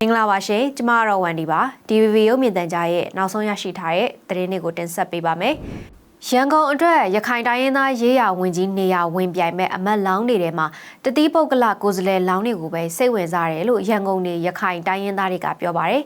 မင်္ဂလာပါရှင်ကျမကတော့ဝန်ဒီပါ DVB ရုပ်မြင်သံကြားရဲ့နောက်ဆုံးရရှိထားတဲ့သတင်းတွေကိုတင်ဆက်ပေးပါမယ်ရန်ကုန်အတွက်ရခိုင်တိုင်းရင်းသားရေးရာဝင်ကြီးနေရာဝင်ပြိုင်မဲ့အမတ်လောင်းတွေထဲမှာတတိပုဂ္ဂလကိုယ်စားလှယ်လောင်းတွေကိုပဲစိတ်ဝင်စားတယ်လို့ရန်ကုန်နေရခိုင်တိုင်းရင်းသားတွေကပြောပါတယ်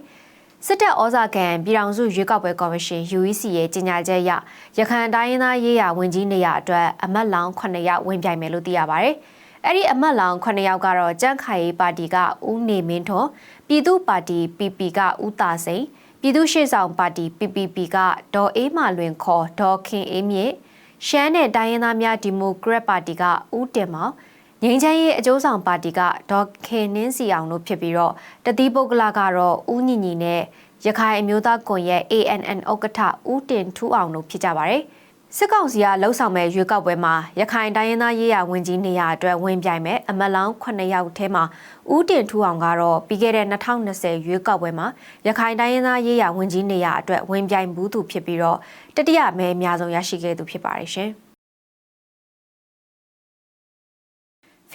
စစ်တပ်ဩဇာခံပြည်ထောင်စုရွေးကောက်ပွဲကော်မရှင် UEC ရဲ့ကြေညာချက်အရရခိုင်တိုင်းရင်းသားရေးရာဝင်ကြီးနေရာအတွက်အမတ်လောင်း9ယောက်ဝင်ပြိုင်မယ်လို့သိရပါတယ်။ အဲ့ဒီအမတ်လောင်း9ယောက်ကတော့ကြန့်ခိုင်ရေးပါတီကဦးနေမင်းထွန်းပြည်သူ့ပါတီ PP ကဦးတာစိန်ပြည်သူ့ရှေ့ဆောင်ပါတီ PPP ကဒေါ်အေးမာလွင်ခေါ်ဒေါ်ခင်အေးမြင့်ရှမ်းနဲ့တိုင်းရင်းသားများဒီမိုကရက်ပါတီကဦးတင်မောင်ငင်းချမ်းရေးအကျိုးဆောင်ပါတီကဒေါ်ခင်နှင်းစီအောင်တို့ဖြစ်ပြီးတော့တတိပုဂ္ဂလကတော့ဦးညီညီနဲ့ရခိုင်အမျိုးသားကွန်ရက် ANN ဥက္ကဋ္ဌဦးတင်ထူးအောင်တို့ဖြစ်ကြပါတယ်။ စစ်ကောင်စီကလှုပ်ဆောင်မဲ့ရွေးကောက်ပွဲမှာရခိုင်တိုင်းရင်းသားရေးရာဝင်ကြီးနေရာအတွက်ဝင်ပြိုင်မဲ့အမတ်လောင်း9ယောက်ထဲမှာဦးတင်ထူအောင်ကတော့ပြီးခဲ့တဲ့2020ရွေးကောက်ပွဲမှာရခိုင်တိုင်းရင်းသားရေးရာဝင်ကြီးနေရာအတွက်ဝင်ပြိုင်ဘူးသူဖြစ်ပြီးတော့တတိယမဲအများဆုံးရရှိခဲ့သူဖြစ်ပါတယ်ရှင်။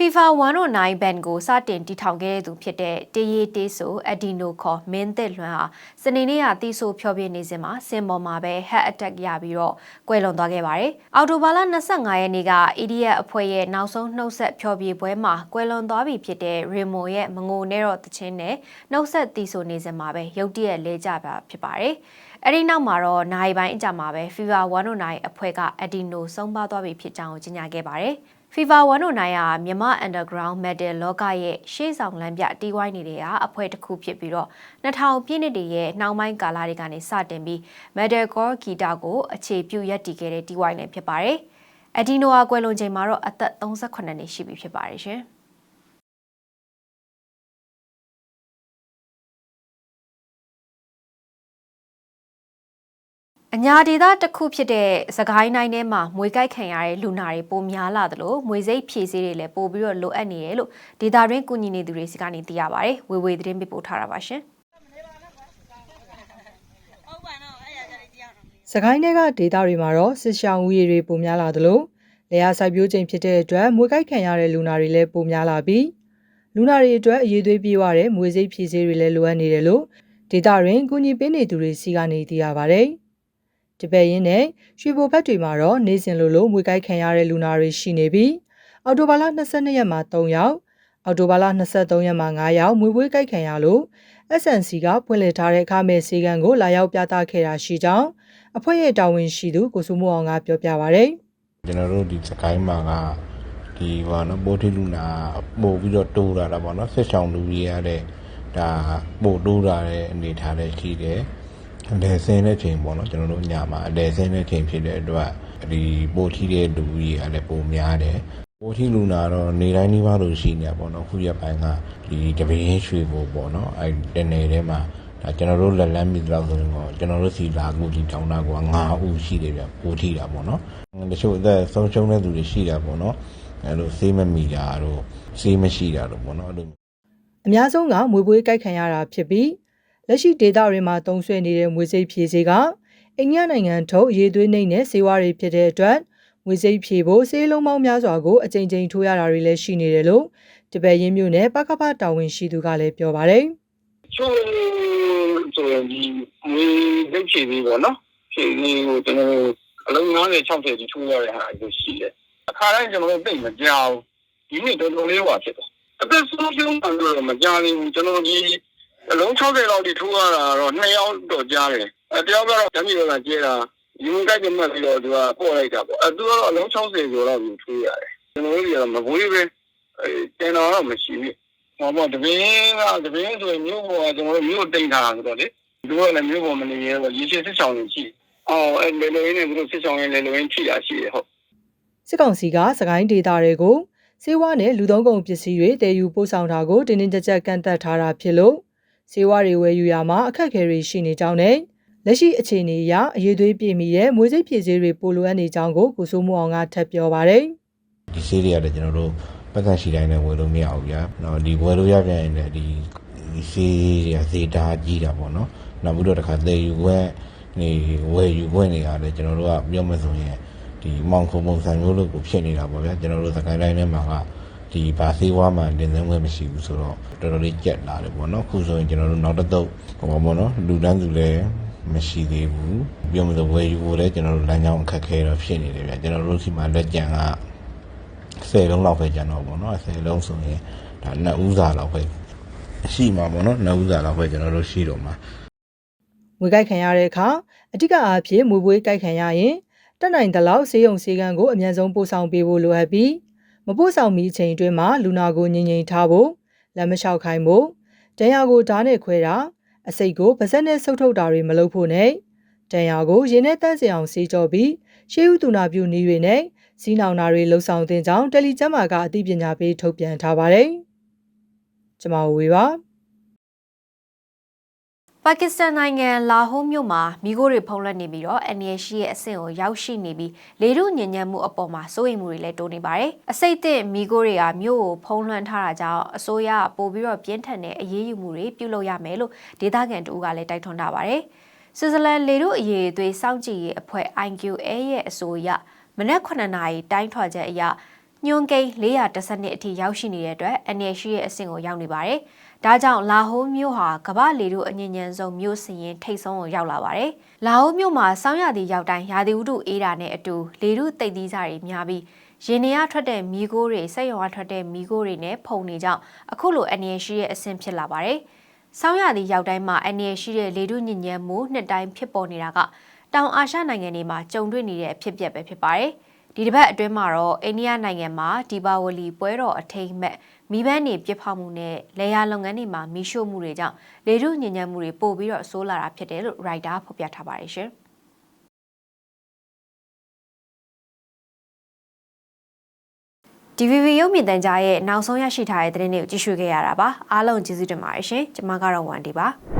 FIFA 109 band ကိုစတင်တည်ထောင်ခဲ့တဲ့သူဖြစ်တဲ့တေးရီတေးဆိုအဒီနိုခေါ်မင်းသက်လွမ်းဟာစနေနေ့ကတီးဆိုဖျော်ဖြေနေစဉ်မှာစင်ပေါ်မှာပဲ head attack ရပြီးတော့ကွယ်လွန်သွားခဲ့ပါတယ်။အော်တိုဘာလ25ရက်နေ့က EDF အဖွဲ့ရဲ့နောက်ဆုံးနှုတ်ဆက်ဖျော်ဖြေပွဲမှာကွယ်လွန်သွားပြီဖြစ်တဲ့ Remo ရဲ့မငိုနဲ့တော့တခြင်းနဲ့နှုတ်ဆက်တီးဆိုနေစဉ်မှာပဲရုတ်တရက်လဲကျပါဖြစ်ပါတယ်။အဲဒီနောက်မှာတော့နိုင်ပိုင်းအကြမှာပဲ FIFA 109အဖွဲ့ကအဒီနိုဆုံးပါသွားပြီဖြစ်ကြောင်းကြေညာခဲ့ပါတယ်။ FIFA 109ဟာမြန်မာ Underground Metal လောကရဲ့ရှေ့ဆောင်လမ်းပြတီးဝိုင်းနေတဲ့ဟာအဖွဲ့တစ်ခုဖြစ်ပြီးတော့2000ပြည့်နှစ်တည်းရဲ့နှောင်းပိုင်းကာလတွေကနေစတင်ပြီး Metalcore ဂီတကိုအခြေပြုရပ်တည်ခဲ့တဲ့တီးဝိုင်းလည်းဖြစ်ပါတယ်။အဒီနိုဟာကွယ်လွန်ချိန်မှာတော့အသက်38နှစ်ရှိပြီဖြစ်ပါတယ်ရှင်။ အညာဒေသတစ်ခုဖြစ်တဲ့စကိုင်းတိုင်းထဲမှာမွေကြိုက်ခံရတဲ့လူနာတွေပိုများလာသလိုမွေစိတ်ဖြည့်ဆေးတွေလည်းပိုပြီးတော့လိုအပ်နေတယ်လို့ဒေတာရင်းကူညီနေသူတွေစီကနေသိရပါတယ်။ဝေဝေသတင်းပေးပို့ထားတာပါရှင်။စကိုင်းထဲကဒေသတွေမှာတော့စစ်ရှောင်းဦးရေတွေပိုများလာသလိုလေယာစိုက်ပျိုးချိန်ဖြစ်တဲ့အတွက်မွေးကိုက်ခံရတဲ့လူနာတွေလည်းပိုများလာပြီးလူနာတွေအတွက်အရေးသွေးပြေးရတဲ့မွေးစိတ်ဖြည့်ဆေးတွေလည်းလိုအပ်နေတယ်လို့ဒေသတွင်ကူညီပေးနေသူတွေစီကနေသိရပါဗျ။ တပည့်ရင်းနဲ့ရွှေဘိုဘက်တွေမှာတော့နေစဉ်လိုလိုမွေးကိုက်ခံရတဲ့လူနာတွေရှိနေပြီးအော်တိုဘာလ22ရက်မှာ3ယောက်အော်တိုဘာလ23ရက်မှာ9ယောက်မွေးပွေးကိုက်ခံရလို့ SNC ကဖွင့်လှစ်ထားတဲ့အခမဲ့ဆေးကန်းကိုလာရောက်ပြသခဲ့တာရှိကြောင်းအဖွဲ့ရဲ့တာဝန်ရှိသူကိုစုမိုးအောင်ကပြောပြပါဗျ။ကျွန်တော်တို့ဒီစကိုင်းမှာကဒီဟောနော်ပိုးထီလူနာပို့ပြီးတော့တိုးလာတာပေါ့နော်ဆက်ဆောင်လူကြီးရတဲ့ဒါပို့တိုးလာတဲ့အနေထားလေးရှိတယ် အလဲဆင်းတဲ့ချိန်ပေါ့နော်ကျွန်တော်တို့ညမှာအလဲဆင်းတဲ့ချိန်ဖြစ်တဲ့အတွက်ဒီပို့ထီတဲ့လူကြီးကလည်းပိုများတယ်ပိုထီလူနာတော့နေတိုင်းနှီးပါလို့ရှိနေပေါ့နော်ခုရက်ပိုင်းကဒီတပင်းရွှေကိုပေါ့နော်အဲတနေထဲမှာဒါကျွန်တော်တို့လက်လန်းမိတော့ဆိုရင်တော့ကျွန်တော်တို့စီလာကူဒီတောင်းတာက9ဦးရှိတယ်ဗျပိုထီတာပေါ့နော်တချို့အသက်ဆုံးရှုံးတဲ့သူတွေရှိတာပေါ့နော်အဲလိုဆေးမမီတာတို့ဆေးမရှိတာတို့ပေါ့နော်အဲ့လိုအများဆုံးကမွေပွေးကြိုက်ခံရတာဖြစ်ပြီး လက်ရှိဒေတာတွေမှာတုံးဆွဲနေတဲ့မွေစိတ်ဖြည့်စေးကအိန္ဒိယနိုင်ငံထုတ်ရေသွေးနှိမ့်တဲ့ဆေးဝါးတွေဖြစ်တဲ့အတွက်မွေစိတ်ဖြည့်ဖို့ဆေးလုံးပေါင်းများစွာကိုအကြိမ်ကြိမ်ထိုးရတာတွေလည်းရှိနေတယ်လို့တပည့်ရင်းမျိုးနဲ့ပကပတာဝန်ရှိသူကလည်းပြောပါတယ်ချို့ဆိုရင်ဒီငွေဒုတ်ချီပြီးပေါ့နော်ဖြည့်နေကိုကျွန်တော်တို့အလုံး90 60ဒီထိုးရတဲ့ဟာမျိုးရှိတယ်အခါတိုင်းကျွန်တော်တို့သိမကြောက်ဒီနေ့တော်တော်လေးဟွာဖြစ်တယ်အသက်ဆုံးရှုံးတယ်လို့မကြားသေးဘူးကျွန်တော်ဒီ အလုံး60လောက်ဒီထိုးရတာတော့2ယောက်တော့ကြားတယ်အဲတယောက်ကတော့ဓာတ်မြေတော့ကျဲတာဒီမကိုက်ပြမှတ်ပြီးတော့သူကပို့လိုက်တာပေါ့အဲသူကတော့အလုံး60ကျော်လောက်ပြီးထိုးရတယ်ကျွန်တော်တို့ကမဘွေးပဲအဲကျန်တော့မရှိဘူးဟောပေါ့တပင်းကတပင်းဆိုရင်မြို့ပေါ်ကကျွန်တော်တို့မြို့တိတ်ထားတာဆိုတော့လေသူကလည်းမြို့ပေါ်မနေရဲဘူးရေရှည်စစ်ဆောင်နေရှိအော်အဲလေလိုရင်းနဲ့သူတို့စစ်ဆောင်ရင်လေလိုရင်းထိတာရှိတယ်ဟုတ်စစ်ကောင်စီကစကိုင်းဒေတာတွေကိုစေဝါနဲ့လူသုံးကုန်ပစ္စည်းတွေတည်ယူပို့ဆောင်တာကိုတင်းတင်းကြပ်ကြပ်ကန့်သက်ထားတာဖြစ်လို့ စေဝါတွေဝယ်ယူရမှာအခက်အခဲတွေရှိနေကြောင်းနဲ့လက်ရှိအခြေအနေအရအရေးသွေးပြည့်မီရဲ့မွေးစိတ်ဖြည့်ဆေးတွေပိုလိုအပ်နေကြောင်းကိုကိုစိုးမိုးအောင်ကထပ်ပြောပါတယ်ဒီဆေးတွေကလည်းကျွန်တော်တို့ပတ်သက်ရှိတိုင်းနဲ့ဝယ်လို့မရဘူးဗျာ။နော်ဒီဝယ်လို့ရပြန်ရင်လည်းဒီဒီဆေးတွေကဈေးတားကြီးတာပေါ့နော်။နောက်ပြီးတော့တစ်ခါသေယူခွင့်နေဝယ်ယူခွင့်တွေကလည်းကျွန်တော်တို့ကပြောမှဆိုရင်ဒီမောင်ခုံပုံစံမျိုးလို့ကိုဖြစ်နေတာပေါ့ဗျာ။ကျွန်တော်တို့စကိုင်းတိုင်းထဲမှာက ဒဒီဘာသေးဝါမှတင်သွင်းခွင့်မရှိဘူးဆိုတော့တော်တော်လေးကြက်လာတယ်ပေါ့နော်အခုဆိုရင်ကျွန်တော်တို့နောက်တစ်သုတ်ဟောပေါ့နော်လူတန်းစုလည်းမရှိသေးဘူးပြောမလို့ဝယ်ယူဖို့လည်းကျွန်တော်တို့လမ်းကြောင်းအခက်ခဲတော့ဖြစ်နေတယ်ဗျကျွန်တော်တို့စီမှာလက်ကြံက10လုံးလောက်ပဲကျန်တော့ပေါ့နော်10လုံးဆိုရင်ဒါနှစ်ဦးစာလောက်ပဲရှိမှာပေါ့နော်နှစ်ဦးစာလောက်ပဲကျွန်တော်တို့ရှိတော့မှာမွေးကိုက်ခံရတဲ့အခါအဓိကအားဖြင့်မွေးပွေးကိုက်ခံရရင်တက်နိုင်သလောက်ဆေးရုံဆေးကန်းကိုအမြန်ဆုံးပို့ဆောင်ပေးဖို့လိုအပ်ပြီး မပို့ဆောင်မီအချိန်အတွင်းမှာလူနာကိုငြိမ်ငြိမ်ထားဖို့လက်မလျှောက်ခိုင်းဖို့တန်ရာကိုဓာတ်နဲ့ခွဲတာအစိတ်ကိုပါဇက်နဲ့ဆုပ်ထုတ်တာတွေမလုပ်ဖို့နဲ့တန်ရာကိုရင်းနဲ့တန့်စင်အောင်ဆေးကြောပြီးရှေးဥတူနာပြုနည်းတွေနဲ့စီးနောင်နာတွေလှုပ်ဆောင်တင်ကြောင်းတယ်လီကျမ်းမာကအသိပညာပေးထုတ်ပြန်ထားပါတယ်။ကျွန်မဝေပါ ပါကစ္စတန်နိုင်ငံလာဟိုမြို့မှာမိခိုးတွေဖုံးလွှမ်းနေပြီးတော့အန်ရရှိရဲ့အဆင့်ကိုရောက်ရှိနေပြီးလေထုညဉ့်ညံ့မှုအပေါ်မှာစိုးရိမ်မှုတွေလည်းတိုးနေပါတယ်။အစိတ်သင့်မိခိုးတွေကမြို့ကိုဖုံးလွှမ်းထားတာကြောင့်အစိုးရကပို့ပြီးတော့ပြင်းထန်တဲ့အရေးယူမှုတွေပြုလုပ်ရမယ်လို့ဒေသခံတူကလည်းတိုက်တွန်းထားပါတယ်။ဆွစ်ဇာလန်လေထုအရေးအသွေးစောင့်ကြည့်ရေးအဖွဲ့ IQA ရဲ့အဆိုအရမနက်9နာရီတိုင်းထွာချက်အရညွန်ကိန်း412အထိရောက်ရှိနေတဲ့အတွက်အန်ရရှိရဲ့အဆင့်ကိုရောက်နေပါတယ်။ ဒါကြောင့်လာဟိုမြို့ဟာကမ္ဘာလေထုအညဉ့်ညံဆုံးမြို့စရင်ထိတ်ဆုံးကိုရောက်လာပါတယ်။လာဟိုမြို့မှာစောင်းရသည်ရောက်တိုင်းရာသီဥတုအေးတာနဲ့အတူလေထုတိတ်သီးစားတွေများပြီးရင်နေရထွက်တဲ့မီးခိုးတွေစက်ရုံကထွက်တဲ့မီးခိုးတွေနဲ့ဖုန်နေကြောင်းအခုလိုအန်ရရှိရဲ့အဆင့်ဖြစ်လာပါတယ်။စောင်းရသည်ရောက်တိုင်းမှာအန်ရရှိတဲ့လေထုညဉ့်ညံမှုနှစ်တိုင်းဖြစ်ပေါ်နေတာကတောင်အာရှနိုင်ငံတွေမှာကြုံတွေ့နေတဲ့အဖြစ်အပျက်ပဲဖြစ်ပါတယ်။ ဒီတစ်ပတ်အတွင်းမှာတော့အိန္ဒိယနိုင်ငံမှာဒီပါဝလီပွဲတော်အထိမ်းအမှတ်မီးပန်းတွေပြစ်ဖောက်မှုနဲ့လေယာလုပ်ငန်းတွေမှာမီးရှို့မှုတွေကြောင့်လေထုညဉ့်ညံ့မှုတွေပိုပြီးတော့ဆိုးလာတာဖြစ်တယ်လို့ writer ဖော်ပြထားပါတယ်ရှင်။ DVB ရုပ်မြင်သံကြားရဲ့နောက်ဆုံးရရှိထားတဲ့သတင်းတွေကိုကြည့်ရှုခဲ့ရတာပါအားလုံးကျေးဇူးတင်ပါတယ်ရှင်ကျွန်မကတော့ဝန်ဒီပါ